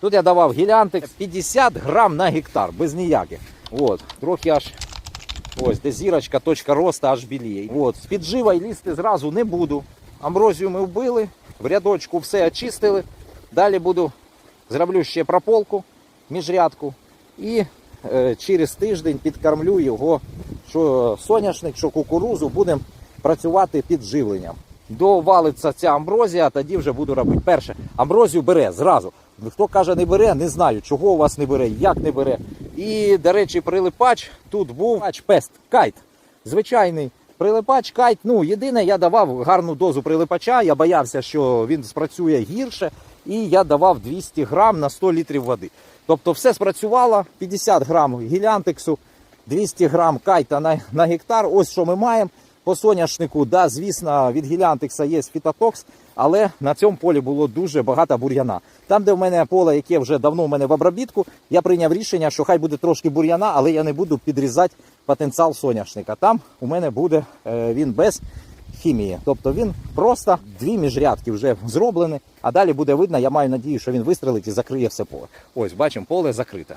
Тут я давав гілянтик 50 грам на гектар, без ніяких. От, трохи аж ось, де зірочка, точка росту аж біліє. От, з піджива лізти зразу не буду. Амброзію ми вбили, в рядочку все очистили. Далі буду зроблю ще прополку, міжрядку. І е, через тиждень підкормлю його, що соняшник, що кукурузу, будемо працювати під живленням. Довалиться ця амброзія, тоді вже буду робити. Перше, амброзію бере зразу. Хто каже не бере, не знаю, чого у вас не бере, як не бере. І, до речі, прилипач тут був пест, кайт. Звичайний прилипач, кайт. Ну, єдине, я давав гарну дозу прилипача, я боявся, що він спрацює гірше, і я давав 200 грам на 100 літрів води. Тобто все спрацювало, 50 грам гілянтексу, 200 грам кайта на, на гектар. Ось що ми маємо. По соняшнику, да, звісно, від гілянтекса є фітотокс, але на цьому полі було дуже багато бур'яна. Там, де в мене поле, яке вже давно в мене в обробітку, я прийняв рішення, що хай буде трошки бур'яна, але я не буду підрізати потенціал соняшника. Там у мене буде е, він без хімії. Тобто він просто дві міжрядки вже зроблені, а далі буде видно, я маю надію, що він вистрелить і закриє все поле. Ось, бачимо, поле закрите.